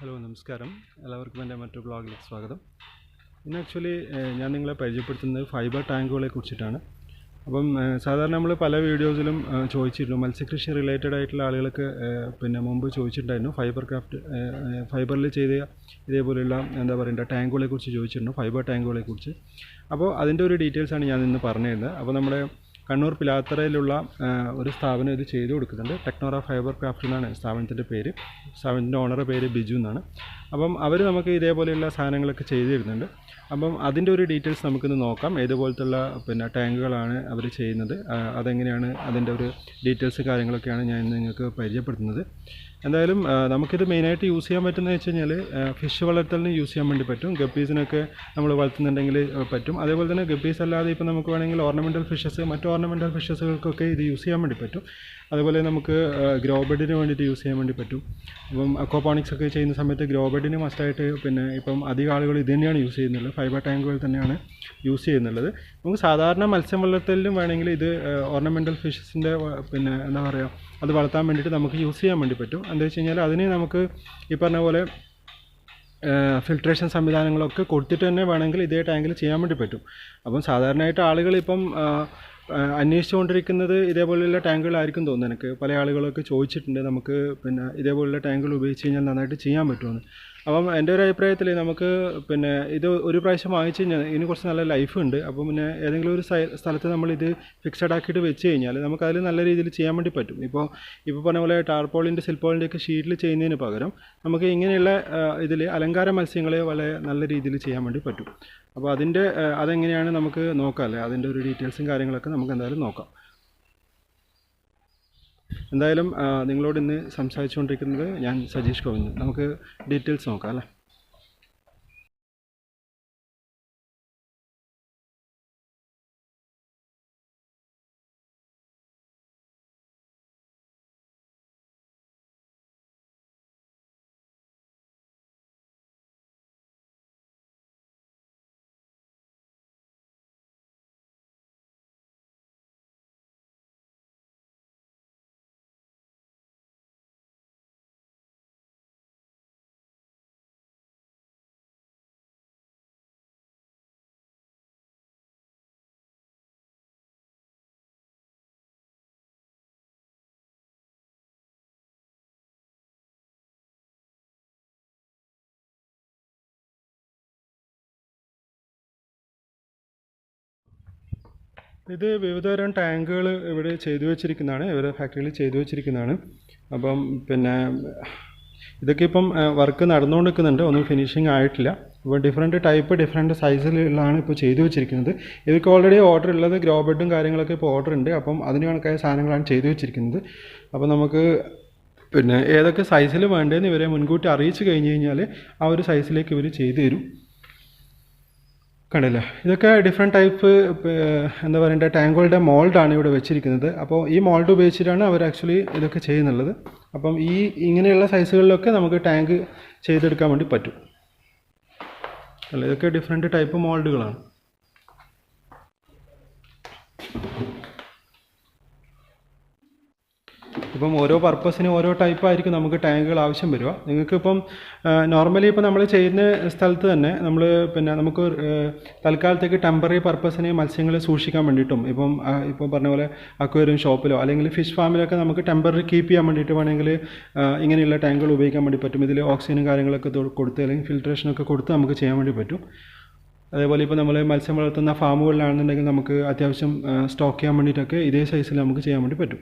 Hello നമസ്കാരം. എല്ലാവർക്കും എന്റെ മറ്റൊരു ബ്ലോഗിലേക്ക് സ്വാഗതം. ഇന്ന് ആക്ച്വലി ഞാൻ നിങ്ങളെ പരിചയപ്പെടുത്തുന്നത് ഫൈബർ ടാങ്കുകളെ കുറിച്ചിട്ടാണ്. അപ്പം സാധാരണ നമ്മൾ പല വീഡിയോസിലും ചോദിച്ചിരുന്നു. മത്സ്യകൃഷി റിലേറ്റഡ് ആയിട്ടുള്ള ആളുകൾക്ക് പിന്നെ മുമ്പ് ചോദിച്ചിട്ടുണ്ടായിരുന്നു. ഫൈബർ ക്രാഫ്റ്റ് ഫൈബറിൽ ചെയ്ത ഇതേപോലെയുള്ള എന്താ പറയുക ടാങ്കുകളെ കുറിച്ച് ചോദിച്ചിരുന്നു. ഫൈബർ ടാങ്കുകളെ കുറിച്ച്. അപ്പോൾ അതിന്റെ ഒരു ഡീറ്റെയിൽസാണ് ഞാൻ ഇന്ന് പറഞ്ഞു തരുന്നത് അപ്പോൾ നമ്മുടെ കണ്ണൂർ പിലാത്തറയിലുള്ള ഒരു സ്ഥാപനം ഇത് ചെയ്തു കൊടുക്കുന്നുണ്ട്. ടെക്നോറ ഫൈബർ ക്രാഫ്റ്റ് എന്നാണ് സ്ഥാപനത്തിന്റെ പേര്. സ്ഥാപനത്തിന്റെ ഓണർ പേര് ബിജു എന്നാണ്. അപ്പം അവർ നമുക്ക് ഇതേപോലെയുള്ള സാധനങ്ങളൊക്കെ ചെയ്തു തരുന്നുണ്ട്. അപ്പം അതിന്റെ ഒരു ഡീറ്റെയിൽസ് നമുക്കിന്ന് നോക്കാം. ഏതുപോലത്തുള്ള പിന്നെ ടാങ്കുകളാണ് അവർ ചെയ്യുന്നത്. അതെങ്ങനെയാണ് അതിന്റെ ഒരു ഡീറ്റെയിൽസ് കാര്യങ്ങളൊക്കെയാണ് ഞാൻ നിങ്ങൾക്ക് പരിചയപ്പെടുത്തുന്നത്. എന്തായാലും നമുക്കിത് മെയിനായിട്ട് യൂസ് ചെയ്യാൻ പറ്റുന്നത് വെച്ച് കഴിഞ്ഞാൽ ഫിഷ് വളർത്തലിന് യൂസ് ചെയ്യാൻ വേണ്ടി പറ്റും. ഗപ്പീസിനൊക്കെ നമ്മൾ വളർത്തുന്നുണ്ടെങ്കിൽ പറ്റും. അതേപോലെ തന്നെ ഗപ്പീസ് അല്ലാതെ ഇപ്പോൾ നമുക്ക് വേണമെങ്കിൽ ഓർണമെന്റൽ ഫിഷസ് മറ്റു ഓർണമെന്റൽ ഫിഷസുകൾക്കൊക്കെ ഇത് യൂസ് ചെയ്യാൻ വേണ്ടി പറ്റും. അതുപോലെ നമുക്ക് ഗ്രോ ബെഡിന് വേണ്ടിയിട്ട് യൂസ് ചെയ്യാൻ വേണ്ടി പറ്റും. അപ്പം അക്വാപോണിക്സ് ഒക്കെ ചെയ്യുന്ന സമയത്ത് ഗ്രോ ബെഡിന് മസ്റ്റായിട്ട് പിന്നെ ഇപ്പം അധികം ആളുകൾ ഇത് തന്നെയാണ് യൂസ് ചെയ്യുന്നുള്ളത് ഫൈബർ ടാങ്കുകൾ തന്നെയാണ് യൂസ് ചെയ്യുന്നുള്ളത് നമുക്ക് സാധാരണ മത്സ്യം വളർത്തലിലും വേണമെങ്കിൽ ഇത് ഓർണമെന്റൽ ഫിഷസിന്റെ പിന്നെ എന്താ പറയുക അത് വളർത്താൻ വേണ്ടിയിട്ട് നമുക്ക് യൂസ് ചെയ്യാൻ വേണ്ടി പറ്റും. എന്താ വെച്ച് കഴിഞ്ഞാൽ അതിന് നമുക്ക് ഈ പറഞ്ഞ പോലെ ഫിൽട്രേഷൻ സംവിധാനങ്ങളൊക്കെ കൊടുത്തിട്ട് തന്നെ വേണമെങ്കിൽ ഇതേ ടാങ്കിൽ ചെയ്യാൻ വേണ്ടി പറ്റും. അപ്പം സാധാരണയായിട്ട് ആളുകൾ ഇപ്പം അന്വേഷിച്ചുകൊണ്ടിരിക്കുന്നത് ഇതേപോലെയുള്ള ടാങ്കുകളായിരിക്കും തോന്നുന്നു. എനിക്ക് പല ആളുകളൊക്കെ ചോദിച്ചിട്ടുണ്ട് നമുക്ക് പിന്നെ ഇതേപോലെയുള്ള ടാങ്കുകൾ ഉപയോഗിച്ച് കഴിഞ്ഞാൽ നന്നായിട്ട് ചെയ്യാൻ പറ്റുമെന്ന്. അപ്പം എന്റെ ഒരു അഭിപ്രായത്തിൽ നമുക്ക് പിന്നെ ഇത് ഒരു പ്രാവശ്യം വാങ്ങിച്ചു കഴിഞ്ഞാൽ ഇതിന് കുറച്ച് നല്ല ലൈഫ് ഉണ്ട്. അപ്പം പിന്നെ ഏതെങ്കിലും ഒരു സ്ഥലത്ത് നമ്മൾ ഇത് ഫിക്സഡ് ആക്കിയിട്ട് വെച്ച് കഴിഞ്ഞാൽ നമുക്ക് അതിൽ നല്ല രീതിയിൽ ചെയ്യാൻ വേണ്ടി പറ്റും. ഇപ്പോൾ ഇപ്പോൾ പറഞ്ഞ പോലെ ടാർപോളിന്റെ സിൽപ്പോളിന്റെ ഒക്കെ ഷീറ്റിൽ ചെയ്യുന്നതിന് പകരം നമുക്ക് ഇങ്ങനെയുള്ള ഇതിൽ അലങ്കാര മത്സ്യങ്ങളെ വളരെ നല്ല രീതിയിൽ ചെയ്യാൻ വേണ്ടി പറ്റും. അപ്പോൾ അതിന്റെ അതെങ്ങനെയാണ് നമുക്ക് നോക്കാം അല്ലേ അതിന്റെ ഒരു ഡീറ്റെയിൽസും കാര്യങ്ങളൊക്കെ നമുക്ക് എന്തായാലും നോക്കാം. എന്തായാലും നിങ്ങളോട് ഇന്ന് സംസാരിച്ചുകൊണ്ടിരിക്കുന്നത് ഞാൻ സജീഷ് ഗോവിന്ദ്. നമുക്ക് ഡീറ്റെയിൽസ് നോക്കാം അല്ലേ? ഇത് വിവിധതരം ടാങ്കുകൾ ഇവിടെ ചെയ്തു വെച്ചിരിക്കുന്നതാണ്. ഇവിടെ ഫാക്ടറിയിൽ ചെയ്തു വെച്ചിരിക്കുന്നതാണ്. അപ്പം പിന്നെ ഇതൊക്കെ ഇപ്പം വർക്ക് നടന്നുകൊണ്ടിരിക്കുന്നുണ്ട്. ഒന്നും ഫിനിഷിങ് ആയിട്ടില്ല. അപ്പോൾ ഡിഫറെന്റ് ടൈപ്പ് ഡിഫറെന്റ് സൈസിലുള്ളതാണ് ഇപ്പോൾ ചെയ്തു വെച്ചിരിക്കുന്നത്. ഇവർക്ക് ഓൾറെഡി ഓർഡർ ഉള്ളത് ഗ്രോ ബെഡും കാര്യങ്ങളൊക്കെ ഇപ്പോൾ ഓർഡർ ഉണ്ട്. അപ്പം അതിന് കണക്കായ സാധനങ്ങളാണ് ചെയ്തു വെച്ചിരിക്കുന്നത്. അപ്പോൾ നമുക്ക് പിന്നെ ഏതൊക്കെ സൈസിൽ വേണ്ടതെന്ന് ഇവരെ മുൻകൂട്ടി അറിയിച്ചു കഴിഞ്ഞ് കഴിഞ്ഞാൽ ആ ഒരു സൈസിലേക്ക് ഇവർ ചെയ്തു തരും. കണ്ടില്ലേ? ഇതൊക്കെ ഡിഫറെന്റ് ടൈപ്പ് എന്താ പറയുക ടാങ്കുകളുടെ മോൾഡാണ് ഇവിടെ വെച്ചിരിക്കുന്നത്. അപ്പോൾ ഈ മോൾഡ് ഉപയോഗിച്ചിട്ടാണ് അവർ ആക്ച്വലി ഇതൊക്കെ ചെയ്യുന്നുള്ളത്. അപ്പം ഈ ഇങ്ങനെയുള്ള സൈസുകളിലൊക്കെ നമുക്ക് ടാങ്ക് ചെയ്തെടുക്കാൻ വേണ്ടി പറ്റും. അല്ല? ഇതൊക്കെ ഡിഫറെന്റ് ടൈപ്പ് മോൾഡുകളാണ് ഇപ്പം ഓരോ പർപ്പസിന് ഓരോ ടൈപ്പ് ആയിരിക്കും നമുക്ക് ടാങ്കുകൾ ആവശ്യം വരിക. നിങ്ങൾക്കിപ്പം നോർമലി ഇപ്പം നമ്മൾ ചെയ്യുന്ന സ്ഥലത്ത് തന്നെ നമ്മൾ പിന്നെ നമുക്ക് തൽക്കാലത്തേക്ക് ടെമ്പററി പർപ്പസിന് മത്സ്യങ്ങൾ സൂക്ഷിക്കാൻ വേണ്ടിയിട്ടും ഇപ്പം ഇപ്പം പറഞ്ഞ പോലെ അക്വേറിയം ഷോപ്പിലോ അല്ലെങ്കിൽ ഫിഷ് ഫാമിലൊക്കെ നമുക്ക് ടെമ്പററി കീപ്പ് ചെയ്യാൻ വേണ്ടിയിട്ട് വേണമെങ്കിൽ ഇങ്ങനെയുള്ള ടാങ്കുകൾ ഉപയോഗിക്കാൻ വേണ്ടി പറ്റും. ഇതിൽ ഓക്സിജനും കാര്യങ്ങളൊക്കെ കൊടുത്ത് അല്ലെങ്കിൽ ഫിൽട്രേഷനൊക്കെ കൊടുത്ത് നമുക്ക് ചെയ്യാൻ വേണ്ടി പറ്റും. അതേപോലെ ഇപ്പോൾ നമ്മൾ മത്സ്യം വളർത്തുന്ന ഫാമുകളിലാണെന്നുണ്ടെങ്കിൽ നമുക്ക് അത്യാവശ്യം സ്റ്റോക്ക് ചെയ്യാൻ വേണ്ടിയിട്ടൊക്കെ ഇതേ സൈസിൽ നമുക്ക് ചെയ്യാൻ വേണ്ടി പറ്റും.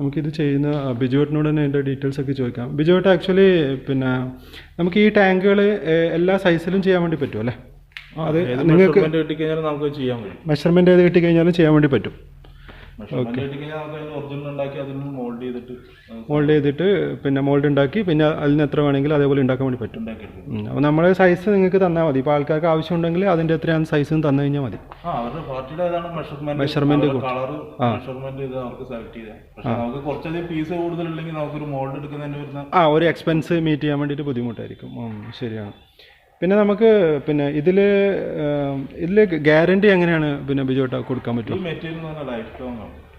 നമുക്കിത് ചെയ്യുന്ന ബിജുവേട്ടിനോട് തന്നെ അതിന്റെ ഡീറ്റെയിൽസ് ഒക്കെ ചോദിക്കാം. ബിജുവേട്ട് ആക്ച്വലി പിന്നെ നമുക്ക് ഈ ടാങ്കുകൾ എല്ലാ സൈസിലും ചെയ്യാൻ വേണ്ടി പറ്റും അല്ലേ? അത് നിങ്ങൾക്ക് നമുക്ക് ചെയ്യാൻ മെഷർമെന്റ് ചെയ്ത് കിട്ടിക്കഴിഞ്ഞാലും ചെയ്യാൻ വേണ്ടി പറ്റും. മോൾഡ് ചെയ്തിട്ട് പിന്നെ മോൾഡ് ഉണ്ടാക്കി പിന്നെ അതിന് എത്ര വേണമെങ്കിലും അതേപോലെ ഉണ്ടാക്കാൻ വേണ്ടി പറ്റും. അപ്പോൾ നമ്മുടെ സൈസ് നിങ്ങൾക്ക് തന്നാൽ മതി. ഇപ്പോൾ ആൾക്കാർക്ക് ആവശ്യമുണ്ടെങ്കിൽ അതിന്റെ എത്രയാണ് സൈസ് തന്നു കഴിഞ്ഞാൽ മതി. മെഷർമെന്റ് ആ. ഒരു എക്സ്പെൻസ് മീറ്റ് ചെയ്യാൻ വേണ്ടിയിട്ട് ബുദ്ധിമുട്ടായിരിക്കും. ശരിയാണ്. പിന്നെ നമുക്ക് പിന്നെ ഇതിൽ ഇതിൽ ഗ്യാരണ്ടി എങ്ങനെയാണ് പിന്നെ ബിജോട്ട കൊടുക്കാൻ പറ്റും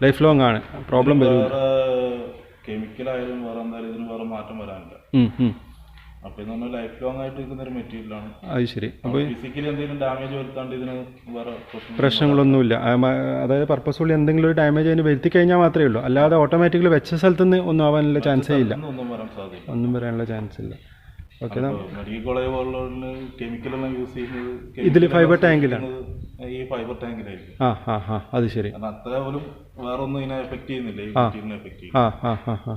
ലൈഫ് ലോങ് ആണ്. പ്രോബ്ലം വരും. കെമിക്കലായാലും വേറെ എന്തായാലും ഇതിന് വേറെ മാറ്റം വരാനില്ല. അപ്പൊ എന്ന് പറഞ്ഞാൽ ലൈഫ് ലോങ് ആയിട്ട് നിൽക്കുന്ന ഒരു മെറ്റീരിയൽ ആണ്. അത് ശരി. അപ്പോൾ ഫിസിക്കലി എന്തെങ്കിലും ഡാമേജ് വരുത്താണ്ട് ഇതിന് വേറെ പ്രശ്നങ്ങളൊന്നുമില്ല. അതായത് പർപ്പസ് അതായത് പർപ്പസ്ഫുള്ളി എന്തെങ്കിലും ഒരു ഡാമേജ് അതിന് വരുത്തി കഴിഞ്ഞാൽ മാത്രമേ ഉള്ളൂ. അല്ലാതെ ഓട്ടോമാറ്റിക്കലി വെച്ച സ്ഥലത്ത് നിന്ന് ഒന്നും ആവാനുള്ള ചാൻസേ ഇല്ല. ഒന്നും വരാനുള്ള ചാൻസ് ഇല്ല. മെഡിക്കൽ കോളേജ് പോലുള്ള കെമിക്കലെല്ലാം യൂസ് ചെയ്യുന്നത് ഇതിൽ ഫൈബർ fiber എല്ലാം tank ലാണ്? ചെയ്യുന്നത് ഈ ഫൈബർ ടാങ്കിലായിരിക്കും ആ ആ ആ അത് ശരി. അത്ര പോലും വേറെ ഒന്നും ഇതിനെ എഫക്ട് ചെയ്യുന്നില്ല ഈ മെറ്റീരിയലിനെ എഫക്ട് ചെയ്യും ആ ആ ആ ആ.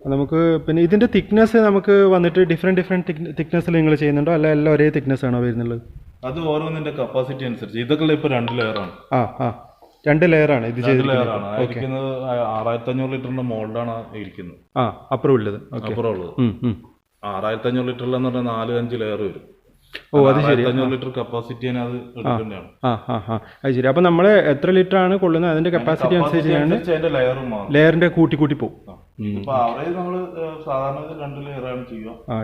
നമുക്ക് പിന്നെ ഇതിന്റെ തിക്നെസ് നമുക്ക് വന്നിട്ട് ഡിഫറെന്റ് ഡിഫറെന്റ് തിക്നെസ്സിൽ നിങ്ങൾ ചെയ്യുന്നുണ്ടോ? അല്ല എല്ലാം ഒരേ തിക്നെസ് ആണോ വരുന്നുള്ളത്? അത് ഓരോന്നിന്റെ കപ്പാസിറ്റി അനുസരിച്ച്. ഇതൊക്കെ ഇപ്പൊ രണ്ട് ലെയർ ആണ്. ആ ആ. രണ്ട് ലെയറാണ് ഇത് ലെയർ ആണ്. ഇരിക്കുന്നത് ആറായിരത്തി അഞ്ഞൂറ് ലിറ്ററിന്റെ മോൾഡാണ് ഇരിക്കുന്നത്. ആ അപ്പുറം ഉള്ളത്. അപ്പുറം ഉള്ളത്. ആറായിരത്തി അഞ്ഞൂറ് ലിറ്ററിലെന്ന് പറഞ്ഞാൽ നാല് അഞ്ച് ലെയർ വരും. ഓ അത് ശരി അഞ്ഞൂറ് ലിറ്റർ കപ്പാസിറ്റി അത് ആ. ആ ആ അത് ശരി. അപ്പൊ നമ്മൾ എത്ര ലിറ്റർ ആണ് കൊള്ളുന്നത്? അതിന്റെ കപ്പാസിറ്റി അനുസരിച്ചാണ് ലെയറിന്റെ കൂട്ടി കൂട്ടി പോകും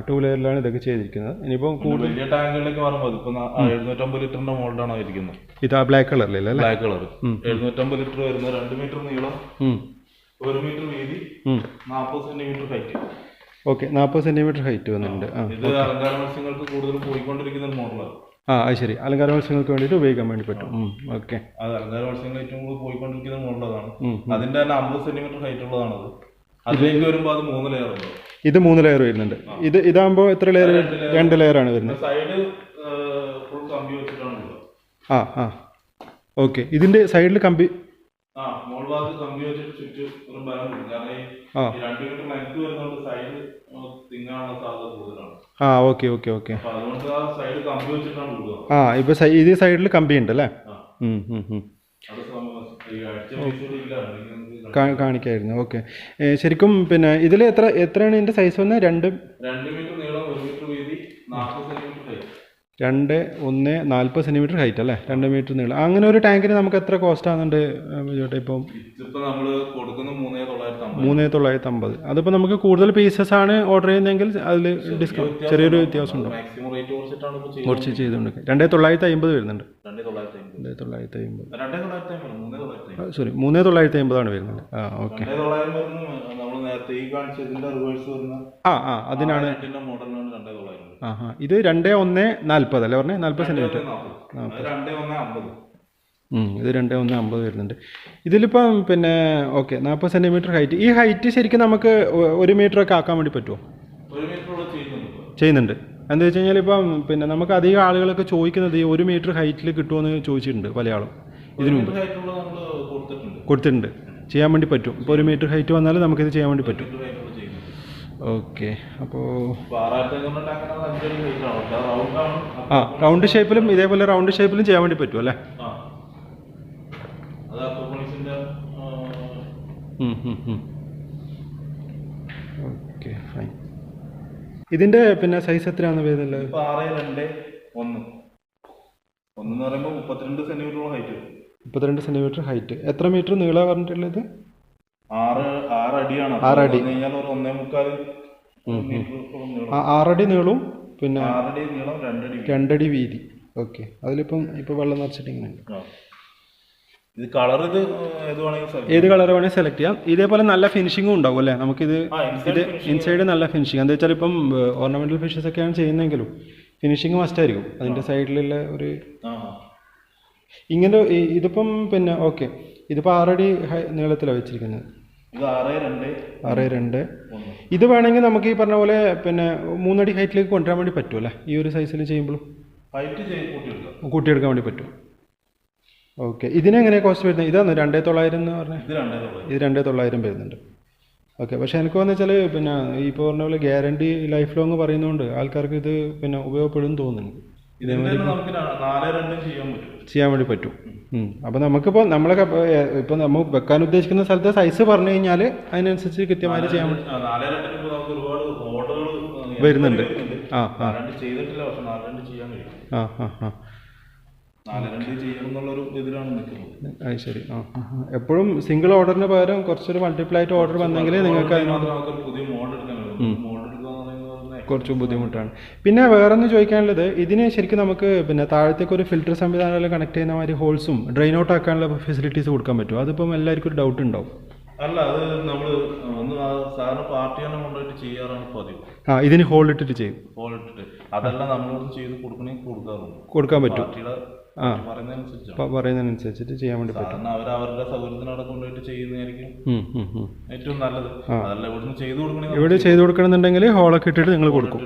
ടു ലെയറിലാണ് ഇതൊക്കെ ചെയ്തിരിക്കുന്നത്. ഇനിയിപ്പോ വലിയ ടാങ്കുകളിലേക്ക് മാറുമ്പോൾ എഴുന്നൂറ്റമ്പത് ലിറ്ററിന്റെ മോൾഡാണ് ഇരിക്കുന്നത് ഇത് ആ ബ്ലാക്ക് കളറിലല്ലേ ബ്ലാക്ക് കളർ എഴുന്നൂറ്റമ്പത് ലിറ്റർ വരുന്ന രണ്ട് മീറ്റർ നീളം. ഒരു മീറ്റർ വീതി നാപ്പത് നാൽപ്പത് സെന്റിമീറ്റർ ഹൈറ്റ് ഓക്കെ നാൽപ്പത് സെന്റിമീറ്റർ ഹൈറ്റ് വന്നിട്ടുണ്ട്. ആ ഇത് അലങ്കാര മത്സ്യങ്ങൾക്ക് കൂടുതൽ പോയിക്കൊണ്ടിരിക്കുന്ന ഒരു മോഡലാണ്. ആ അത് ശരി. അലങ്കാര മത്സ്യങ്ങൾക്ക് വേണ്ടിയിട്ട് ഉപയോഗിക്കാൻ വേണ്ടി പറ്റും. ഓക്കെ. അത് അലങ്കാര മത്സ്യങ്ങൾ ഏറ്റവും കൂടുതൽ പോയിക്കൊണ്ടിരിക്കുന്ന മോഡലാണ്. അതിന്റെ തന്നെ അമ്പത് സെന്റിമീറ്റർ ഹൈറ്റ് ഉള്ളതാണത്. അതിലേക്ക് വരുമ്പോൾ അത് മൂന്ന് ലെയർ ഉണ്ട്. ഇത് മൂന്ന് ലെയർ വരുന്നുണ്ട്. ഇത് ഇതാകുമ്പോൾ എത്ര ലെയർ രണ്ട് ലെയർ ആണ് വരുന്നത്. സൈഡ് ഫുൾ കമ്പി വെച്ചിട്ടാണ് ആ ആ. ഓക്കെ. ഇതിന്റെ സൈഡിൽ കമ്പി ആ മോൾ ഭാഗത്ത് കമ്പി വെച്ചിട്ട് ചുറ്റും കാരണം സൈഡ് തിങ്ങാനുള്ള സാധ്യത കൂടുതലാണ്. ആ ഓക്കെ ഓക്കെ ഓക്കെ. അതുകൊണ്ട് ആ സൈഡ് കമ്പി വെച്ചിട്ടാണ് കൊടുക്കുക. ആ ഇപ്പോൾ സൈ ഇത് സൈഡിൽ കമ്പി ഉണ്ട് അല്ലേ? കാണിക്കായിരുന്നു. ഓക്കെ. ശരിക്കും പിന്നെ ഇതിൽ എത്ര എത്രയാണ് ഇതിന്റെ സൈസ് വന്നത് രണ്ട് രണ്ട് മീറ്റർ നീളം ഒരു മീറ്റർ വീതി നാൽപ്പത് സെന്റിമീറ്റർ രണ്ട് ഒന്ന് നാൽപ്പത് സെന്റിമീറ്റർ ഹൈറ്റ് അല്ലേ? രണ്ട് മീറ്റർ നീളം. അങ്ങനെ ഒരു ടാങ്കിന് നമുക്ക് എത്ര കോസ്റ്റ് ആകുന്നുണ്ട് ചേട്ടാ ഇപ്പം? മൂന്നേ തൊള്ളായിരത്തി അമ്പത് അതിപ്പോൾ നമുക്ക് കൂടുതൽ പീസസ് ആണ് ഓർഡർ ചെയ്യുന്നതെങ്കിൽ അതിൽ ഡിസ്കൗണ്ട് ചെറിയൊരു വ്യത്യാസം ഉണ്ടാവും. കുറച്ച് ചെയ്തുകൊണ്ട് രണ്ടേ തൊള്ളായിരത്തി അമ്പത് വരുന്നുണ്ട് തൊള്ളായിരത്തി അമ്പത് സോറി മൂന്ന് തൊള്ളായിരത്തി അമ്പതാണ് വരുന്നത്. ആ ഓക്കെ. ആ ആ അതിനാണ് ആ ആ ഇത് രണ്ടേ ഒന്ന് നാൽപ്പത് അല്ലേ പറഞ്ഞേ? നാൽപ്പത് സെന്റിമീറ്റർ നാൽപ്പത് ഇത് രണ്ടേ ഒന്ന് അമ്പത് വരുന്നുണ്ട്. ഇതിലിപ്പം പിന്നെ ഓക്കെ നാൽപ്പത് സെന്റിമീറ്റർ ഹൈറ്റ് ഈ ഹൈറ്റ് ശരിക്കും നമുക്ക് ഒരു മീറ്റർ ഒക്കെ ആക്കാൻ വേണ്ടി പറ്റുമോ. ചെയ്യുന്നുണ്ട്. എന്താ വെച്ച് കഴിഞ്ഞാൽ ഇപ്പം പിന്നെ നമുക്ക് അധികം ആളുകളൊക്കെ ചോദിക്കുന്നത് ഈ ഒരു മീറ്റർ ഹൈറ്റിൽ കിട്ടുമെന്ന് ചോദിച്ചിട്ടുണ്ട് പല ആളും ഇതിനു മുമ്പ്. കൊടുത്തിട്ടുണ്ട്. ചെയ്യാൻ വേണ്ടി പറ്റും. ഇപ്പോൾ ഒരു മീറ്റർ ഹൈറ്റ് വന്നാൽ നമുക്കിത് ചെയ്യാൻ വേണ്ടി പറ്റും. ഓക്കെ. അപ്പോൾ ആ റൗണ്ട് ഷേപ്പിലും ഇതേപോലെ റൗണ്ട് ഷേപ്പിലും ചെയ്യാൻ വേണ്ടി പറ്റും അല്ലേ? ആ. ഉം അക്രോപോണിക്സിന്റെ ഓക്കെ ഫൈൻ ഇതിന്റെ പിന്നെ സൈസ് എത്രയാണ് വരുന്നത്? ഇപ്പൊ ആറ് രണ്ട് ഒന്ന്. ഒന്ന് പറയുമ്പോൾ മുപ്പത്തിരണ്ട് സെന്റിമീറ്റർ ഹൈറ്റ് മുപ്പത്തിരണ്ട് ഹൈറ്റ് എത്ര മീറ്റർ നീളമാണ് പറഞ്ഞിട്ടുള്ളത്? ആറ് ആറ് അടിയാണ്. ആറ് അടി. എന്ന് കഴിഞ്ഞാൽ ഒരു ഒന്നേ മുക്കാൽ മീറ്ററോളം നീളം ആ ആറടി നീളവും പിന്നെ ആറടി നീളം രണ്ടടി വീതി. രണ്ടടി വീതി. ഓക്കെ അതിലിപ്പം ഇപ്പൊ വെള്ളം നിറച്ചിട്ടിങ്ങനെ. ഇത് കളർ ഇത് ഏത് കളർ വേണമെങ്കിൽ സെലക്ട് ചെയ്യാം. ഇതേപോലെ നല്ല ഫിനിഷിങ്ങും ഉണ്ടാവും അല്ലേ? നമുക്കിത് ഇത് ഇത് ഇൻസൈഡ് നല്ല ഫിനിഷിങ് എന്താ വെച്ചാൽ ഇപ്പം ഓർണമെന്റൽ ഫിഷസ് ഒക്കെയാണ് ചെയ്യുന്നതെങ്കിലും ഫിനിഷിങ് മസ്റ്റ് ആയിരിക്കും. അതിന്റെ സൈഡിലുള്ള ഒരു ഇങ്ങനെ ഇതിപ്പം പിന്നെ ഓക്കെ ഇതിപ്പോൾ ആറടി നീളത്തിലാണ് വെച്ചിരിക്കുന്നത്. ഇത് ആറ് രണ്ട് ഇത് വേണമെങ്കിൽ നമുക്ക് ഈ പറഞ്ഞ പോലെ പിന്നെ മൂന്നടി ഹൈറ്റിലേക്ക് കൊണ്ടുവരാൻ വേണ്ടി പറ്റുമല്ലേ ഈ ഒരു സൈസിൽ ചെയ്യുമ്പോഴും കൂട്ടിയെടുക്കാൻ വേണ്ടി പറ്റും. ഓക്കെ ഇതിനെങ്ങനെ കോസ്റ്റ് വരുന്നത്? ഇതാണ് രണ്ടേ തൊള്ളായിരം എന്ന് പറഞ്ഞാൽ ഇത് രണ്ടേ തൊള്ളായിരം. വരുന്നുണ്ട്. ഓക്കെ പക്ഷേ എനിക്ക് വന്നു വെച്ചാൽ പിന്നെ ഈ പറഞ്ഞ പോലെ ഗ്യാരണ്ടി ലൈഫ് ലോങ് പറയുന്നതുകൊണ്ട് ആൾക്കാർക്ക് ഇത് പിന്നെ ഉപയോഗപ്പെടും തോന്നുന്നു. ചെയ്യാൻ പറ്റും. വേണ്ടി പറ്റും. അപ്പോൾ നമുക്കിപ്പോൾ നമ്മളെ ഇപ്പം നമ്മൾ വെക്കാൻ ഉദ്ദേശിക്കുന്ന സ്ഥലത്തെ സൈസ് പറഞ്ഞു കഴിഞ്ഞാൽ അതിനനുസരിച്ച് കൃത്യമായിട്ട് ചെയ്യാൻ ഓർഡറുകൾ വരുന്നുണ്ട്. ആ, ആ. ആ ആ ആ നാല് രണ്ട് ചെയ്യണം എന്നുള്ളൊരു ഇതിലാണ് നിൽക്കുന്നത് അത് ശരി ആ. എപ്പോഴും സിംഗിൾ ഓർഡറിന് പകരം കുറച്ചൊരു മൾട്ടിപ്ലൈ ആയിട്ട് ഓർഡർ വന്നെങ്കിൽ നിങ്ങൾക്ക് കുറച്ച് ബുദ്ധിമുട്ടാണ്. പിന്നെ വേറെ ഒന്ന് ചോദിക്കാനുള്ളത് ഇതിന് ശരിക്കും നമുക്ക് പിന്നെ താഴത്തേക്ക് ഒരു ഫിൽറ്റർ സംവിധാനം കണക്ട് ചെയ്യുന്ന മാതിരി ഹോൾസും ഡ്രെയിൻ ഔട്ട് ആക്കാനുള്ള ഫെസിലിറ്റീസ് കൊടുക്കാൻ പറ്റും അതിപ്പം എല്ലാവർക്കും ഒരു ഡൗട്ട് ഉണ്ടാവും. അല്ല അത് നമ്മൾ സാധാരണ പാർട്ടി തന്നെ കൊണ്ടുപോയിട്ട് ചെയ്യാറാണ് പതിവ്. ആ ഇതിന് ഹോൾ ഇട്ടിട്ട് ചെയ്യും. ഹോൾ ഇട്ടിട്ട്. അതെല്ലാം നമ്മളോട് ചെയ്ത് കൊടുക്കണമെങ്കിൽ കൊടുക്കാറുണ്ട് കൊടുക്കാൻ പറ്റും. ആ. പറയുന്നതിനനുസരിച്ചിട്ട് ചെയ്യാൻ വേണ്ടി പറ്റും. അവർ അവരുടെ സൗകര്യത്തിന് അവിടെ കൊണ്ടുപോയിട്ട് ചെയ്യുന്നതായിരിക്കും. ഏറ്റവും നല്ലത്. അതല്ല ഇവിടുന്ന് ചെയ്തു കൊടുക്കണമെങ്കിൽ ഇവിടെ ചെയ്തു കൊടുക്കണമെന്നുണ്ടെങ്കിൽ ഹോളൊക്കെ ഇട്ടിട്ട് നിങ്ങൾ കൊടുക്കും.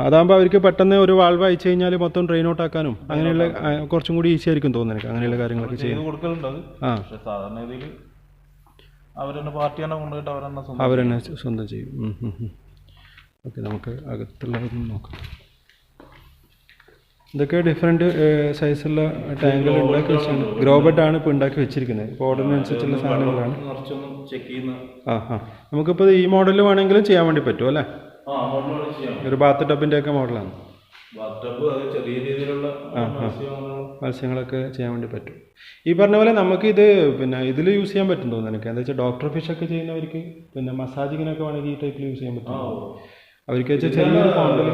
അതാകുമ്പോൾ അവർക്ക് പെട്ടെന്ന് ഒരു വാൾവ് അയച്ചു കഴിഞ്ഞാൽ മൊത്തം ഡ്രെയിൻ ഔട്ട് ആക്കാനും അങ്ങനെയുള്ള കുറച്ചും കൂടി ഈസി ആയിരിക്കും തോന്നുന്നു എനിക്ക് അങ്ങനെയുള്ള കാര്യങ്ങളൊക്കെ ചെയ്തു കൊടുക്കലുണ്ട് ആ. സാധാരണ രീതിയിൽ അവരെന്നെ പാർട്ടി തന്നെ കൊണ്ടുപോയിട്ട് അവരെന്നെ അവരെന്നെ സ്വന്തം ചെയ്യും. ഓക്കെ നമുക്ക് അകത്തുള്ളതൊന്നും നോക്കാം. ഇതൊക്കെ ഡിഫറെന്റ് സൈസുള്ള ടാങ്കുകൾ ഉണ്ടാക്കി വെച്ചിട്ടുണ്ട് ഗ്രോ ആണ് ഇപ്പോൾ ഉണ്ടാക്കി വെച്ചിരിക്കുന്നത്. ഇപ്പോൾ ഓർഡറിനനുസരിച്ചുള്ള സാധനങ്ങളാണ്. ആ ആ. നമുക്കിപ്പോൾ ഈ മോഡൽ വേണമെങ്കിലും ചെയ്യാൻ വേണ്ടി പറ്റും അല്ലേ? ഒരു ബാത്ത് ടബിന്റെ ഒക്കെ മോഡലാണ് ചെറിയ രീതിയിലുള്ള മത്സ്യം മത്സ്യങ്ങളൊക്കെ ചെയ്യാൻ വേണ്ടി പറ്റും. ഈ പറഞ്ഞ പോലെ നമുക്ക് ഇത് പിന്നെ ഇതിൽ യൂസ് ചെയ്യാൻ പറ്റും തോന്നുന്നു എനിക്ക് എന്താ വെച്ചാൽ ഡോക്ടർ ഫിഷ് ഒക്കെ ചെയ്യുന്നവർക്ക് പിന്നെ മസാജിങ്ങിനൊക്കെ വേണമെങ്കിൽ ഈ ടൈപ്പിൽ യൂസ് ചെയ്യാൻ പറ്റും. അവർക്ക് വെച്ചാൽ ചെറിയൊരു കോണ്ടൽ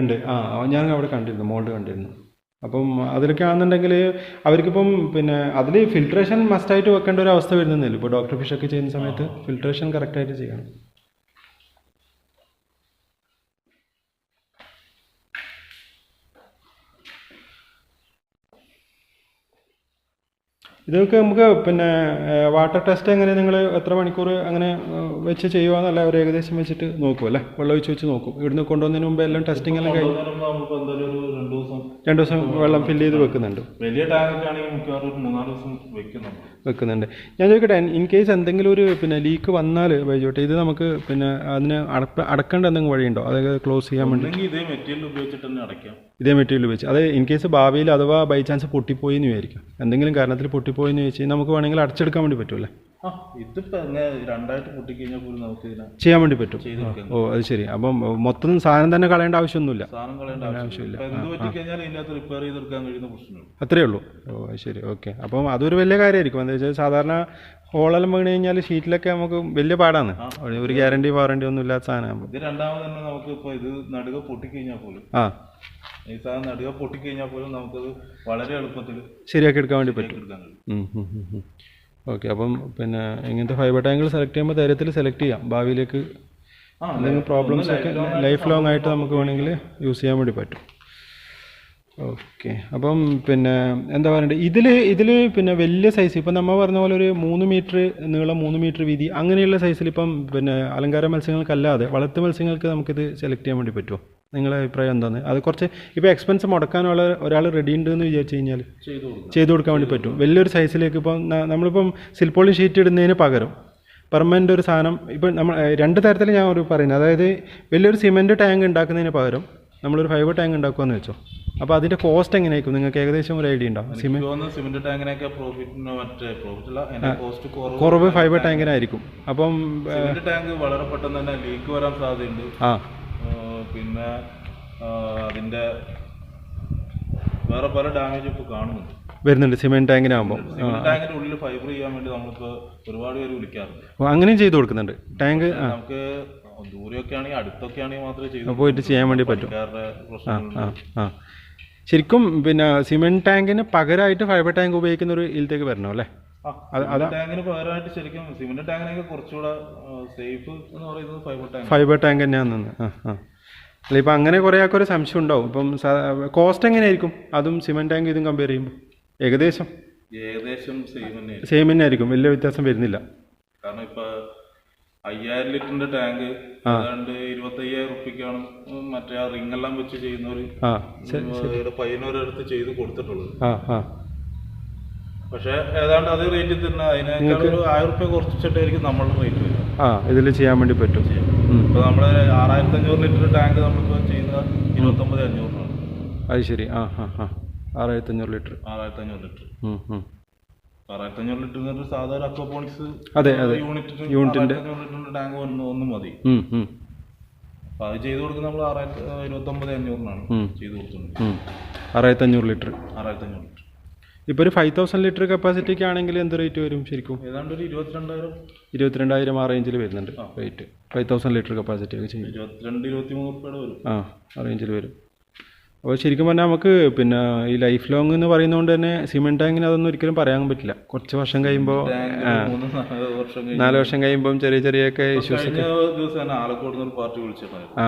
ഉണ്ട്. ആ ഞാൻ അവിടെ കണ്ടിരുന്നു മോൾഡ് കണ്ടിരുന്നു. അപ്പം അതിലൊക്കെ ആണെന്നുണ്ടെങ്കിൽ അവർക്കിപ്പം പിന്നെ അതിൽ ഫിൽട്രേഷൻ മസ്റ്റായിട്ട് വെക്കേണ്ട ഒരു അവസ്ഥ വരുന്നില്ല ഇപ്പോൾ ഡോക്ടർ ഫിഷൊക്കെ ചെയ്യുന്ന സമയത്ത് ഫിൽട്രേഷൻ കറക്റ്റായിട്ട് ചെയ്യണം. ഇതൊക്കെ നമുക്ക് പിന്നെ വാട്ടർ ടെസ്റ്റ് എങ്ങനെ നിങ്ങൾ എത്ര മണിക്കൂർ അങ്ങനെ വെച്ച് ചെയ്യുവാന്നല്ല ഒരു ഏകദേശം വെച്ചിട്ട് നോക്കും അല്ലേ? വെള്ളം ഒഴിച്ച് വെച്ച് നോക്കും. ഇവിടുന്ന് കൊണ്ടുവന്നതിന് മുമ്പ് എല്ലാം ടെസ്റ്റിംഗ് എല്ലാം കഴിഞ്ഞു രണ്ടു ദിവസം വെള്ളം ഫില്ല് ചെയ്ത് വെക്കുന്നുണ്ട്. വലിയ ടാങ്ക് ആണെങ്കിൽ മിക്കവാറും മൂന്നാൽ ദിവസം വെക്കുന്നുണ്ട്. വെക്കുന്നുണ്ട്. ഞാൻ ചോദിക്കട്ടെ ഇൻ കേസ് എന്തെങ്കിലും ഒരു പിന്നെ ലീക്ക് വന്നാൽ വൈജോട്ടെ ഇത് നമുക്ക് പിന്നെ അതിന് അടപ്പ് അടക്കേണ്ട എന്തെങ്കിലും വഴിയുണ്ടോ? അതായത് ക്ലോസ് ചെയ്യാൻ വേണ്ടി. ഇതേ മെറ്റീരിയൽ ഉപയോഗിച്ചിട്ട് തന്നെ അടയ്ക്കാം. ഇതേ മെറ്റീരിയൽ ഉപയോഗിച്ച്. അത് ഇൻ കേസ് ഭാവിയിൽ അഥവാ ബൈ ചാൻസ് പൊട്ടിപ്പോയി എന്ന് വിചാരിക്കും. എന്തെങ്കിലും കാരണത്തിൽ പൊട്ടിപ്പോയി എന്ന് വെച്ച് നമുക്ക് വേണമെങ്കിൽ അടച്ചെടുക്കാൻ വേണ്ടി പറ്റുമല്ലേ ആ ഇതിപ്പോ എങ്ങനെ രണ്ടായിട്ട് പൊട്ടിക്കഴിഞ്ഞാൽ പോലും നമുക്ക് ഇതിനെ ചെയ്യാൻ വേണ്ടി പറ്റും. ഓ അത് ശരി. അപ്പം മൊത്തം സാധനം തന്നെ കളയേണ്ട ആവശ്യമൊന്നുമില്ല. സാധനം കളയേണ്ട ആവശ്യമില്ല. ഇപ്പൊ എന്ത് പറ്റിക്കഴിഞ്ഞാൽ ഇതിനകത്ത് റിപ്പയർ ചെയ്തെടുക്കാൻ കഴിയുന്ന പ്രശ്നമുള്ളൂ. അത്രേ ഉള്ളൂ. ഓ അത് ശരി. ഓക്കെ. അപ്പം അതൊരു വലിയ കാര്യമായിരിക്കും. എന്താ വെച്ചാൽ സാധാരണ ഹോളെല്ലാം വീണ് കഴിഞ്ഞാൽ ഷീറ്റിലൊക്കെ നമുക്ക് വലിയ പാടാണ്. ഒരു ഗ്യാരണ്ടി വാറണ്ടി ഒന്നും ഇല്ലാത്ത സാധനമാകുമ്പോൾ ഇത് രണ്ടാമത് തന്നെ നമുക്ക് ഇപ്പൊ ഇത് നടുക പൊട്ടിക്കഴിഞ്ഞാൽ പോലും. ആ. ഈ സാധനം നടുക പൊട്ടിക്കഴിഞ്ഞാൽ പോലും നമുക്കത് വളരെ എളുപ്പത്തിൽ ശരിയാക്കി എടുക്കാൻ വേണ്ടി പറ്റും. എടുക്കാൻ കഴിയും. ഓക്കെ അപ്പം പിന്നെ ഇങ്ങനത്തെ ഫൈബർ ടാങ്കിൾ സെലക്ട് ചെയ്യുമ്പോൾ ധൈര്യത്തിൽ സെലക്ട് ചെയ്യാം. ഭാവിയിലേക്ക് എന്തെങ്കിലും പ്രോബ്ലംസ് ഒക്കെ ലൈഫ് ലോങ് ആയിട്ട് നമുക്ക് വേണമെങ്കിൽ യൂസ് ചെയ്യാൻ വേണ്ടി പറ്റും. ഓക്കെ അപ്പം പിന്നെ എന്താ പറയണ്ടത് ഇതിൽ ഇതിൽ പിന്നെ വലിയ സൈസ് ഇപ്പം നമ്മൾ പറഞ്ഞ പോലെ ഒരു മൂന്ന് മീറ്റർ നീളം മൂന്ന് മീറ്റർ വീതി അങ്ങനെയുള്ള സൈസിൽ ഇപ്പം പിന്നെ അലങ്കാര മത്സ്യങ്ങൾക്കല്ലാതെ വളർത്തു മത്സ്യങ്ങൾക്ക് നമുക്കിത് സെലക്ട് ചെയ്യാൻ വേണ്ടി പറ്റുമോ നിങ്ങളുടെ അഭിപ്രായം എന്താണ് അത് കുറച്ച് ഇപ്പോൾ എക്സ്പെൻസ് മുടക്കാനുള്ള ഒരാൾ റെഡി ഉണ്ട് എന്ന് വിചാരിച്ചു കഴിഞ്ഞാൽ ചെയ്തു കൊടുക്കാം ചെയ്തു കൊടുക്കാൻ വേണ്ടി പറ്റും. വലിയൊരു സൈസിലേക്ക് ഇപ്പം ന- നമ്മളിപ്പം സിൽപ്പോളി ഷീറ്റ് ഇടുന്നതിന് പകരം പെർമനന്റ് ഒരു സാധനം ഇപ്പം നമ്മൾ രണ്ട് തരത്തിൽ ഞാൻ ഒരു പറയുന്നത്. അതായത് വലിയൊരു സിമെന്റ് ടാങ്ക് ഉണ്ടാക്കുന്നതിന് പകരം നമ്മളൊരു ഫൈബർ ടാങ്ക് ഉണ്ടാക്കുകയെന്ന് വെച്ചോ. അപ്പോൾ അതിന്റെ കോസ്റ്റ് എങ്ങനെയായിരിക്കും? നിങ്ങൾക്ക് ഏകദേശം ഒരു ഐഡിയ ഉണ്ടാവും സിമെന്റ് ടാങ്കിനൊക്കെ പ്രോഫിറ്റിന് മറ്റേ പ്രോഫിറ്റ് കോസ്റ്റ് കുറവ് ഫൈബർ ടാങ്കിനായിരിക്കും അപ്പം ടാങ്ക് വളരെ പെട്ടെന്ന് തന്നെ ലീക്ക് വരാൻ സാധ്യതയുണ്ട്. ആ, പിന്നെ അതിന്റെ അതിന്റെ വേറെ പല ഡാമേജും ഇപ്പോൾ കാണുന്നുണ്ട്. വരുന്നുണ്ട്. സിമെന്റ് ടാങ്കിനാകുമ്പോൾ ടാങ്കിന്റെ ഉള്ളിൽ ഫൈബർ ചെയ്യാൻ വേണ്ടി നമ്മളിപ്പോൾ ഒരുപാട് പേര് വിളിക്കാറുണ്ട്. അപ്പോൾ അങ്ങനെയും ചെയ്ത് കൊടുക്കുന്നുണ്ട്. ടാങ്ക് ആ. നമുക്ക് ദൂരെയൊക്കെ ആണെങ്കിൽ അടുത്തൊക്കെ ആണെങ്കിൽ മാത്രമേ ചെയ്തു പോയിട്ട് ചെയ്യാൻ വേണ്ടി പറ്റും. പണിക്കാരുടെ ആ ആ ശരിക്കും പിന്നെ സിമെന്റ് ടാങ്കിന് പകരമായിട്ട് ഫൈബർ ടാങ്ക് ഉപയോഗിക്കുന്ന ഒരു ഇതിലേക്ക് വരണം അല്ലേ? ടാങ്കിന് പകരമായിട്ട് ശരിക്കും സിമെന്റ് ടാങ്കിനൊക്കെ കുറച്ചുകൂടെ സേഫ് എന്ന് പറയുന്നത് ഫൈബർ ടാങ്ക് ഫൈബർ ടാങ്ക് തന്നെയാണെന്ന്. ആ ആ. അല്ല ഇപ്പം അങ്ങനെ കുറേ ആൾക്കൊരു ഒരു സംശയം ഉണ്ടാവും. ഇപ്പം കോസ്റ്റ് എങ്ങനെയായിരിക്കും? അതും സിമെന്റ് ടാങ്ക് ഇതും കമ്പയർ ചെയ്യുമ്പോൾ ഏകദേശം? ഏകദേശം സെയിം തന്നെ ആയിരിക്കും. വലിയ വ്യത്യാസം വരുന്നില്ല. കാരണം ഇപ്പൊ അയ്യായിരം ലിറ്ററിന്റെ ടാങ്ക് ഏതാണ്ട് ഇരുപത്തി അയ്യായിരം റുപ്യക്കാണ് മറ്റേ ആ റിംഗ് എല്ലാം വെച്ച് ഇവിടെ പയ്യന്നൂരടുത്ത് ചെയ്ത് കൊടുത്തിട്ടുള്ളത്. പക്ഷെ ഏതാണ്ട് അതേ റേറ്റിൽ തന്നെ അതിനേക്കാൾ ഒരു ആയിരം റുപ്യ കുറച്ചിട്ടായിരിക്കും നമ്മളുടെ റേറ്റ് ആ ഇതിൽ ചെയ്യാൻ വേണ്ടി പറ്റും. ഇപ്പൊ നമ്മൾ ആറായിരത്തി അഞ്ഞൂറ് ലിറ്റർ ടാങ്ക് നമ്മളിപ്പോ ചെയ്യുന്ന ഇരുപത്തൊമ്പത് അഞ്ഞൂറിനാണ്. അത് ശരി. ആ ആ ആ. ആറായിരത്തി അഞ്ഞൂറ് ലിറ്റർ. ആറായിരത്തി അഞ്ഞൂറ് ലിറ്റർ. ആറായിരത്തി അഞ്ഞൂറ് ലിറ്റർ എന്ന് പറഞ്ഞാൽ സാധാരണ അക്വപോണിക്സ് അതെ അതെ. യൂണിറ്റ് യൂണിറ്റിന്റെ- ടാങ്ക് ഒന്ന് ഒന്നും മതി. അപ്പോൾ അപ്പൊ അത് ചെയ്ത് കൊടുക്കുന്നത് നമ്മൾ ആറായിരത്തി ഇരുപത്തൊമ്പത് അഞ്ഞൂറിനാണ് ഉം. ചെയ്ത് കൊടുക്കുന്നത്. ആറായിരത്തി അഞ്ഞൂറ് ലിറ്റർ. ആറായിരത്തി അഞ്ഞൂറ് ലിറ്റർ ഇപ്പോൾ ഒരു ഫൈവ് തൗസൻഡ് ലിറ്റർ കപ്പാസിറ്റിക്ക് ആണെങ്കിൽ എന്ത് റേറ്റ് വരും ശരിക്കും? ഏതാണ്ട് ഒരു ഇരുപത്തിരണ്ടായിരം. ഇരുപത്തിരണ്ടായിരം ആ റേഞ്ചിൽ വരുന്നുണ്ട് rate five thousand litre capacity ഒക്കെ ചെയ്യും ഇരുപത്തിരണ്ട് ഇരുപത്തി മൂന്ന് റുപ്യയുടെ വരും. ആ ആ റേഞ്ചിൽ വരും. അപ്പോൾ ശരിക്കും പറഞ്ഞാൽ നമുക്ക് പിന്നെ ഈ ലൈഫ് ലോങ് എന്ന് പറയുന്നതുകൊണ്ട് തന്നെ സിമെന്റ് ടാങ്കിന് അതൊന്നും ഒരിക്കലും പറയാൻ പറ്റില്ല. കുറച്ച് വർഷം കഴിയുമ്പോൾ നാല് വർഷം കഴിയുമ്പോൾ ചെറിയ ചെറിയ ചെറിയൊക്കെ ഇഷ്യൂസ് ദിവസം ആലക്കോട് നിന്ന് പാർട്ടി വിളിച്ചിട്ടുണ്ടായിരുന്നു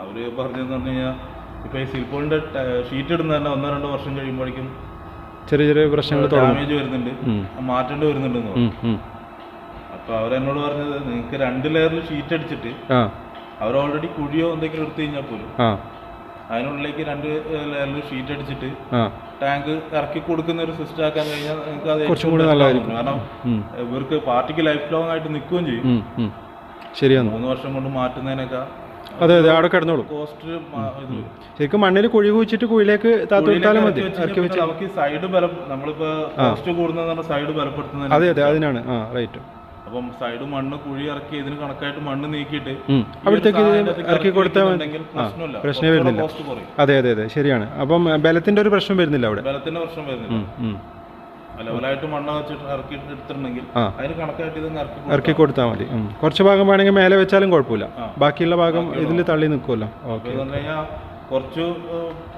അവർ പറഞ്ഞതെന്ന് പറഞ്ഞു കഴിഞ്ഞാൽ ഇപ്പൊ ഈ സിൽപ്പോളിന്റെ ഷീറ്റ് ഇടുന്ന തന്നെ ഒന്നോ രണ്ടോ വർഷം കഴിയുമ്പോഴേക്കും ചെറിയ ചെറിയ പ്രശ്നങ്ങൾ ഡാമേജ് വരുന്നുണ്ട്. മാറ്റേണ്ടി വരുന്നുണ്ട്. അപ്പൊ അവരെന്നോട് പറഞ്ഞത് നിങ്ങൾക്ക് രണ്ട് ലെയറിൽ ഷീറ്റ് അടിച്ചിട്ട് അവർ ഓൾറെഡി കുഴിയോ എന്തെങ്കിലും എടുത്തു കഴിഞ്ഞാൽ പോലും അതിനുള്ളിലേക്ക് രണ്ട് ലെയറിൽ ഷീറ്റ് അടിച്ചിട്ട് ടാങ്ക് ഇറക്കി കൊടുക്കുന്ന ഒരു സിസ്റ്റം ആക്കാൻ കഴിഞ്ഞാൽ നിങ്ങൾക്ക് അത് കുറച്ചും കൂടി നല്ലതായിരിക്കും. കാരണം ഇവർക്ക് പാർട്ടിക്ക് ലൈഫ് ലോങ് ആയിട്ട് നിൽക്കുകയും ചെയ്യും. ശരിയാണ്. മൂന്ന് വർഷം കൊണ്ട് മാറ്റുന്നതിനൊക്കെ അതെ അതെ അവിടെ കിടന്നോളൂ. കോസ്റ്റ് ശരിക്കും മണ്ണിൽ കുഴി കുഴിച്ചിട്ട് കുഴിയിലേക്ക് താത്തു മതി. ഇറക്കി വെച്ച് നമുക്ക് സൈഡ് ബലം നമ്മളിപ്പോ കോസ്റ്റ് കൂടുന്ന സൈഡ് ബലപ്പെടുത്തുന്നത് അതെ അതെ അതിനാണ്. ആ റൈറ്റ്. അപ്പം സൈഡ് മണ്ണ് കുഴി ഇറക്കി ഇതിന് കണക്കായിട്ട് മണ്ണ് നീക്കിയിട്ട് അവിടത്തേക്ക് ഇറക്കി കൊടുത്താൽ പ്രശ്നം വരുന്നില്ല. അതെ അതെ അതെ ശരിയാണ്. അപ്പം ബലത്തിന്റെ ഒരു പ്രശ്നം വരുന്നില്ല അവിടെ. ബലത്തിന്റെ പ്രശ്നം വരുന്നില്ല. ലെവലായിട്ട് മണ്ണ് വെച്ചിട്ട് ഇറക്കി എടുത്തിട്ടുണ്ടെങ്കിൽ. അതിന് കണക്കായിട്ട് ഇതങ്ങ് ഇറക്കി കൊടുത്താൽ മതി. കുറച്ച് ഭാഗം വേണമെങ്കിൽ മേലെ വെച്ചാലും കുഴപ്പമില്ല. ബാക്കിയുള്ള ഭാഗം ഇതിൽ തള്ളി നിൽക്കുമല്ലോ ഓക്കെ കുറച്ച്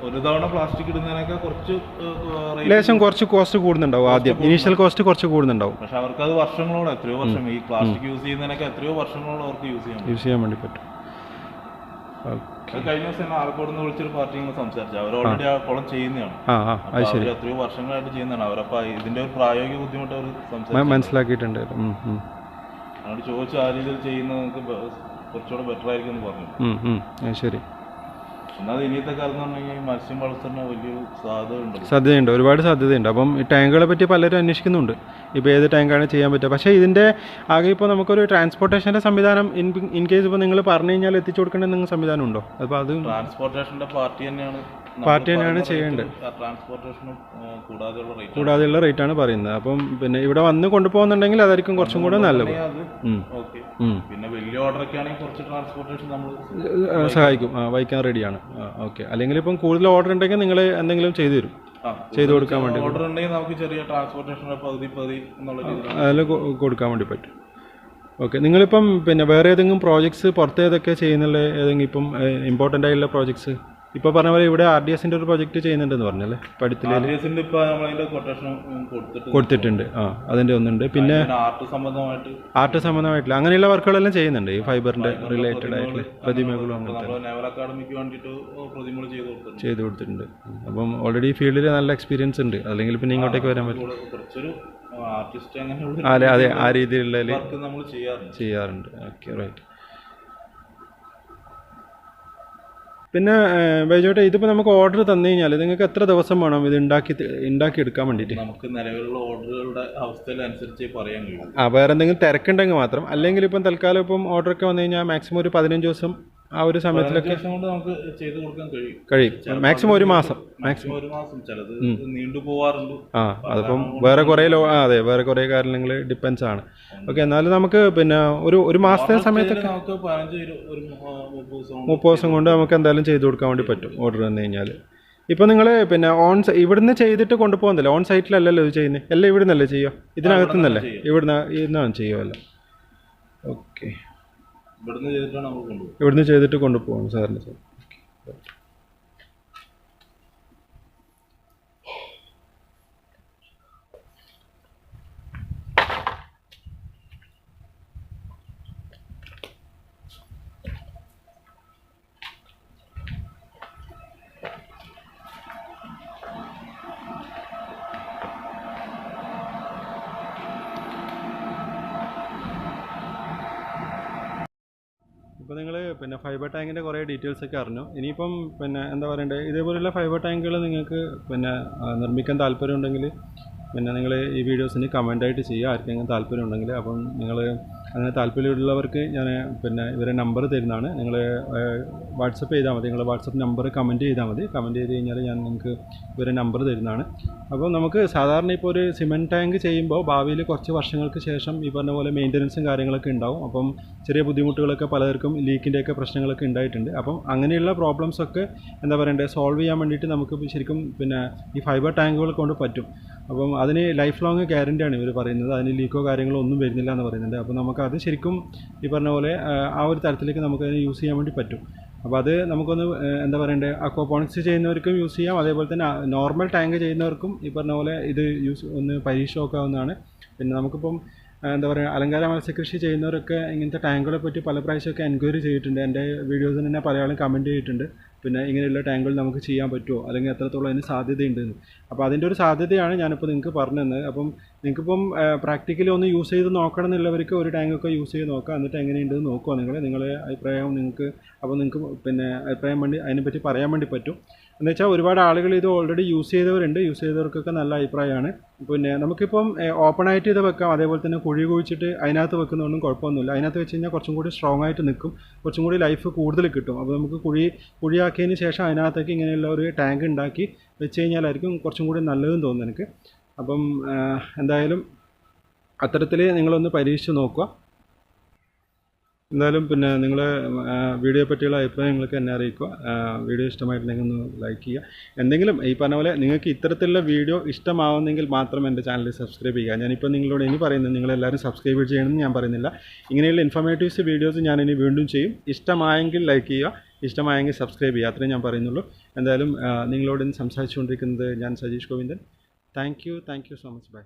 ഒരു തവണ പ്ലാസ്റ്റിക് ഇടുന്നതിനൊക്കെ കുറച്ച് ലേശം കുറച്ച് കോസ്റ്റ് കൂടുന്നുണ്ടാവും ആദ്യം. ഇനീഷ്യൽ കോസ്റ്റ് കുറച്ച് കൂടുന്നുണ്ടാവും. പക്ഷെ അവർക്ക് അത് വർഷങ്ങളോട് എത്രയോ വർഷം ഈ പ്ലാസ്റ്റിക് യൂസ് ചെയ്യുന്നതിനൊക്കെ എത്രയോ വർഷങ്ങളോട് അവർക്ക് യൂസ് ചെയ്യാം യൂസ് ചെയ്യാൻ വേണ്ടി പറ്റും. അത് കഴിഞ്ഞ ദിവസം ആർക്കോട് നിന്ന് വിളിച്ചൊരു പാർട്ടി സംസാരിച്ചു. അവർ ഓൾറെഡി ആ. കുളം ചെയ്യുന്നതാണ്. അവർ എത്രയോ വർഷങ്ങളായിട്ട് ചെയ്യുന്നതാണ്. അവരപ്പോ ഇതിന്റെ ഒരു പ്രായോഗിക ബുദ്ധിമുട്ട് അവർ സംസാരിച്ചു. മനസ്സിലാക്കിയിട്ടുണ്ട്. അവരോട് ചോദിച്ചു ആ രീതിയിൽ ചെയ്യുന്നത് കുറച്ചുകൂടെ ബെറ്റർ ആയിരിക്കും എന്ന് പറഞ്ഞു. ശരി. എന്നാൽ ഇനിയത്തെ കാലം എന്ന് പറഞ്ഞു മത്സ്യം വളർത്തുന്ന വലിയൊരു സാധ്യതയുണ്ട് സാധ്യതയുണ്ട്. ഒരുപാട് സാധ്യതയുണ്ട്. അപ്പം ഈ ടാങ്കുകളെ പറ്റി പലരും അന്വേഷിക്കുന്നുണ്ട്. ഇപ്പോൾ ഏത് ടാങ്കാണ് ചെയ്യാൻ പറ്റുക? പക്ഷേ ഇതിന്റെ ആകെ ഇപ്പോൾ നമുക്കൊരു ട്രാൻസ്പോർട്ടേഷന്റെ സംവിധാനം ഇൻ ഇൻ കേസ് ഇപ്പോൾ നിങ്ങൾ പറഞ്ഞു കഴിഞ്ഞാൽ എത്തിച്ചു കൊടുക്കേണ്ട നിങ്ങൾ സംവിധാനം ഉണ്ടോ? അപ്പോൾ അത് ട്രാൻസ്പോർട്ടേഷന്റെ പാർട്ടി തന്നെയാണ്. പാർട്ടി തന്നെയാണ് ചെയ്യേണ്ടത്. ട്രാൻസ്പോർട്ടേഷനും കൂടാതെയുള്ള റേറ്റ് ആണ്. പറയുന്നത്. അപ്പം പിന്നെ ഇവിടെ വന്ന് കൊണ്ടുപോകുന്നുണ്ടെങ്കിൽ അതായിരിക്കും കുറച്ചും കൂടെ നല്ലത്. പിന്നെ വലിയ ഓർഡർ ഒക്കെ ആണെങ്കിൽ കുറച്ച് ട്രാൻസ്പോർട്ടേഷൻ നമ്മൾ സഹായിക്കും. ആ വഹിക്കാൻ റെഡിയാണ് ഓക്കെ അല്ലെങ്കിൽ ഇപ്പം കൂടുതൽ ഓർഡർ ഉണ്ടെങ്കിൽ നിങ്ങൾ എന്തെങ്കിലും ചെയ്തു തരും. ചെയ്തു കൊടുക്കാൻ വേണ്ടി ഓർഡർ ഉണ്ടെങ്കിൽ നമുക്ക് ചെറിയ ട്രാൻസ്പോർട്ടേഷന്റെ പകുതി പകുതി എന്നുള്ള രീതിയിൽ അതിൽ കൊടുക്കാൻ വേണ്ടി പറ്റും. ഓക്കെ നിങ്ങളിപ്പം പിന്നെ വേറെ ഏതെങ്കിലും പ്രോജക്ട്സ് പുറത്ത് ഏതൊക്കെ ചെയ്യുന്നുള്ള ഏതെങ്കിലും ഇപ്പം ഇമ്പോർട്ടന്റ് ആയിട്ടുള്ള പ്രോജക്ട്സ് ഇപ്പോൾ പറഞ്ഞ പോലെ ഇവിടെ ആർ ഡി എസിന്റെ ഒരു പ്രോജക്റ്റ് ചെയ്യുന്നുണ്ടെന്ന് പറഞ്ഞല്ലേ? പഠിത്തത്തിൽ കൊടുത്തിട്ടുണ്ട്. ആ അതിന്റെ ഒന്നുണ്ട്. പിന്നെ ആർട്ട് സംബന്ധമായിട്ട് അങ്ങനെയുള്ള വർക്കുകളെല്ലാം ചെയ്യുന്നുണ്ട്. ഈ ഫൈബറിന്റെ റിലേറ്റഡ് ആയിട്ടുള്ള പ്രതിമകളും അങ്ങനെ നമ്മൾ നേവൽ അക്കാഡമിക്ക് പ്രതിമകൾ ചെയ്ത് കൊടുത്തിട്ടുണ്ട്. അപ്പം ഓൾറെഡി ഫീൽഡിൽ നല്ല എക്സ്പീരിയൻസ് ഉണ്ട്. അല്ലെങ്കിൽ പിന്നെ ഇങ്ങോട്ടേക്ക് വരാൻ പറ്റും. അതെ അതെ. ആ രീതിയിലുള്ള ചെയ്യാറുണ്ട്. ഓക്കെ റൈറ്റ് പിന്നെ ബൈജോട്ടെ ഇതിപ്പോൾ നമുക്ക് ഓർഡർ തന്നു കഴിഞ്ഞാൽ നിങ്ങൾക്ക് എത്ര ദിവസം വേണം ഇത് ഉണ്ടാക്കി ഉണ്ടാക്കി എടുക്കാൻ വേണ്ടിയിട്ട് നമുക്ക് നിലവിലുള്ള ഓർഡറുകളുടെ അവസ്ഥയിലനുസരിച്ച് പറയാൻ കഴിയും. ആ വേറെ എന്തെങ്കിലും തിരക്കുണ്ടെങ്കിൽ മാത്രം. അല്ലെങ്കിൽ ഇപ്പം തൽക്കാലം ഇപ്പം ഓർഡറൊക്കെ വന്നു കഴിഞ്ഞാൽ മാക്സിമം ഒരു പതിനഞ്ച് ദിവസം ആ ഒരു സമയത്തിലൊക്കെ കൊണ്ട് നമുക്ക് ചെയ്തു കൊടുക്കാൻ കഴിയും. കഴിയും. മാക്സിമം ഒരു മാസം. മാക്സിമം ഒരു മാസം. ചിലത് നീണ്ടു പോവാറുണ്ട്. ആ അതിപ്പം വേറെ കുറേ ലോ അതെ വേറെ കുറേ കാര്യങ്ങൾ ഡിപ്പെൻസ് ആണ്. ഓക്കെ എന്നാലും നമുക്ക് പിന്നെ ഒരു ഒരു മാസത്തെ സമയത്ത് ഇതിൽ നമുക്ക് മുപ്പത് ദിവസം കൊണ്ട് നമുക്ക് എന്തായാലും ചെയ്തു കൊടുക്കാൻ വേണ്ടി പറ്റും ഓർഡർ തന്നു കഴിഞ്ഞാൽ ഇപ്പൊ നിങ്ങൾ പിന്നെ ഓൺ ഇവിടുന്ന് ചെയ്തിട്ട് കൊണ്ടുപോകുന്നില്ല? ഓൺ സൈറ്റിലല്ലല്ലോ ഇത് ചെയ്യുന്നത് എല്ലാം ഇവിടുന്നല്ലേ ചെയ്യുക? ഇതിനകത്തുനിന്നല്ലേ ഇവിടുന്ന് ഇന്നാണ് ചെയ്യുമല്ലോ ഓക്കെ ഇവിടുന്ന് നമ്മൾ ചെയ്തിട്ട് കൊണ്ടുപോകണം സാറിന്. സാർ ഡീറ്റെയിൽസ് ഒക്കെ അറിഞ്ഞു. ഇനിയിപ്പം പിന്നെ എന്താ പറയണ്ടേ ഇതേപോലെയുള്ള ഫൈബർ ടാങ്കുകൾ നിങ്ങൾക്ക് പിന്നെ നിർമ്മിക്കാൻ താല്പര്യം ഉണ്ടെങ്കിൽ പിന്നെ നിങ്ങൾ ഈ വീഡിയോസിന് കമന്റായിട്ട് ചെയ്യുക. ആർക്കെങ്കിലും താല്പര്യം ഉണ്ടെങ്കിൽ അപ്പം നിങ്ങൾ അങ്ങനെ താല്പര്യമുള്ളവർക്ക് ഞാൻ പിന്നെ ഇവരെ നമ്പർ തരുന്നതാണ്. നിങ്ങൾ വാട്സപ്പ് ചെയ്താൽ മതി. നിങ്ങൾ വാട്സപ്പ് നമ്പർ കമന്റ് ചെയ്താൽ മതി. കമന്റ് ചെയ്ത് കഴിഞ്ഞാൽ ഞാൻ നിങ്ങൾക്ക് ഇവരെ നമ്പർ തരുന്നതാണ്. അപ്പോൾ നമുക്ക് സാധാരണ ഇപ്പോൾ ഒരു സിമെന്റ് ടാങ്ക് ചെയ്യുമ്പോൾ ഭാവിയിൽ കുറച്ച് വർഷങ്ങൾക്ക് ശേഷം ഈ പറഞ്ഞ പോലെ മെയിന്റനൻസും കാര്യങ്ങളൊക്കെ ഉണ്ടാവും. അപ്പം ചെറിയ ബുദ്ധിമുട്ടുകളൊക്കെ പലർക്കും ലീക്കിന്റെയൊക്കെ പ്രശ്നങ്ങളൊക്കെ ഉണ്ടായിട്ടുണ്ട്. അപ്പം അങ്ങനെയുള്ള പ്രോബ്ലംസൊക്കെ എന്താ പറയണ്ടേ സോൾവ് ചെയ്യാൻ വേണ്ടിയിട്ട് നമുക്ക് ശരിക്കും പിന്നെ ഈ ഫൈബർ ടാങ്കുകൾ കൊണ്ട് പറ്റും. അപ്പം അതിന് ലൈഫ് ലോങ് ഗ്യാരന്റിയാണ് ഇവർ പറയുന്നത്. അതിന് ലീക്കോ കാര്യങ്ങളോ ഒന്നും വരുന്നില്ല എന്ന് പറയുന്നുണ്ട്. അപ്പോൾ നമുക്കത് ശരിക്കും ഈ പറഞ്ഞ പോലെ ആ, ഒരു തരത്തിലേക്ക് നമുക്കതിനെ യൂസ് ചെയ്യാൻ വേണ്ടി പറ്റും. അപ്പോൾ അത് നമുക്കൊന്ന് എന്താ പറയണ്ടേ അക്വാപോണിക്സ് ചെയ്യുന്നവർക്കും യൂസ് ചെയ്യാം. അതേപോലെ തന്നെ നോർമൽ ടാങ്ക് ചെയ്യുന്നവർക്കും ഈ പറഞ്ഞ പോലെ ഇത് യൂസ് ഒന്ന് പരീക്ഷ നോക്കാവുന്നതാണ് പിന്നെ നമുക്കിപ്പം എന്താ പറയുക അലങ്കാര മത്സ്യകൃഷി ചെയ്യുന്നവരൊക്കെ ഇങ്ങനത്തെ ടാങ്കുകളെ പറ്റി പല പ്രാവശ്യമൊക്കെ എൻക്വയറി ചെയ്തിട്ടുണ്ട്. എന്റെ വീഡിയോസിന് തന്നെ പല ആളും കമന്റ് ചെയ്തിട്ടുണ്ട്. പിന്നെ ഇങ്ങനെയുള്ള ടാങ്കുകൾ നമുക്ക് ചെയ്യാൻ പറ്റുമോ? അല്ലെങ്കിൽ എത്രത്തോളം അതിന് സാധ്യതയുണ്ടെന്ന് അപ്പോൾ അതിന്റെ ഒരു സാധ്യതയാണ് ഞാനിപ്പോൾ നിങ്ങൾക്ക് പറഞ്ഞു തന്നത് അപ്പം നിങ്ങൾക്കിപ്പം പ്രാക്ടിക്കലി ഒന്ന് യൂസ് ചെയ്ത് നോക്കണം എന്നുള്ളവർക്ക് ഒരു ടാങ്കൊക്കെ യൂസ് ചെയ്ത് നോക്കാം. എന്നിട്ട് എങ്ങനെയുണ്ടെന്ന് നോക്കുക നിങ്ങൾ നിങ്ങളെ അഭിപ്രായം നിങ്ങൾക്ക് അപ്പോൾ നിങ്ങൾക്ക് പിന്നെ അഭിപ്രായം വേണ്ടി അതിനെപ്പറ്റി പറയാൻ വേണ്ടി പറ്റും. എന്ന് വെച്ചാൽ ഒരുപാട് ആളുകൾ ഇത് ഓൾറെഡി യൂസ് ചെയ്തവരുണ്ട്. യൂസ് ചെയ്തവർക്കൊക്കെ നല്ല അഭിപ്രായമാണ്. പിന്നെ നമുക്കിപ്പം ഓപ്പൺ ആയിട്ട് ഇത് വെക്കാം. അതേപോലെ തന്നെ കുഴി കുഴിച്ചിട്ട് അതിനകത്ത് വെക്കുന്നതൊന്നും കുഴപ്പമൊന്നുമില്ല. അതിനകത്ത് വെച്ച് കഴിഞ്ഞാൽ കുറച്ചും കൂടി സ്ട്രോങ് ആയിട്ട് നിൽക്കും. കുറച്ചും കൂടി ലൈഫ് കൂടുതൽ കിട്ടും. അപ്പോൾ നമുക്ക് കുഴി കുഴിയാക്കിയതിന് ശേഷം അതിനകത്തേക്ക് ഇങ്ങനെയുള്ള ഒരു ടാങ്ക് ഉണ്ടാക്കി വെച്ച് കഴിഞ്ഞാലായിരിക്കും കുറച്ചും കൂടി നല്ലതെന്ന് തോന്നുന്നു എനിക്ക്. അപ്പം എന്തായാലും അത്തരത്തിൽ നിങ്ങളൊന്ന് പരീക്ഷിച്ച് നോക്കുക. എന്തായാലും പിന്നെ നിങ്ങൾ വീഡിയോയെ പറ്റിയുള്ള അഭിപ്രായങ്ങളൊക്കെ എന്നെ അറിയിക്കുക. വീഡിയോ ഇഷ്ടമായിട്ടുണ്ടെങ്കിൽ ഒന്ന് ലൈക്ക് ചെയ്യുക. എന്തെങ്കിലും ഈ പറഞ്ഞ പോലെ നിങ്ങൾക്ക് ഇത്തരത്തിലുള്ള വീഡിയോ ഇഷ്ടമാവുന്നെങ്കിൽ മാത്രം എന്റെ ചാനൽ സബ്സ്ക്രൈബ് ചെയ്യുക. ഞാനിപ്പോൾ നിങ്ങളോട് ഇനി പറയുന്നത് നിങ്ങളെല്ലാവരും സബ്സ്ക്രൈബ് ചെയ്യണമെന്ന് ഞാൻ പറയുന്നില്ല. ഇങ്ങനെയുള്ള ഇൻഫർമേറ്റീവ്സ് വീഡിയോസ് ഞാൻ ഇനി വീണ്ടും ചെയ്യും. ഇഷ്ടമായെങ്കിൽ ലൈക്ക് ചെയ്യുക. ഇഷ്ടമായെങ്കിൽ സബ്സ്ക്രൈബ് ചെയ്യുക. അത്രയും ഞാൻ പറയുന്നുള്ളൂ. എന്തായാലും നിങ്ങളോട് ഇന്ന് സംസാരിച്ചുകൊണ്ടിരിക്കുന്നത് ഞാൻ Sajeesh Govindan. Thank you thank you so much bye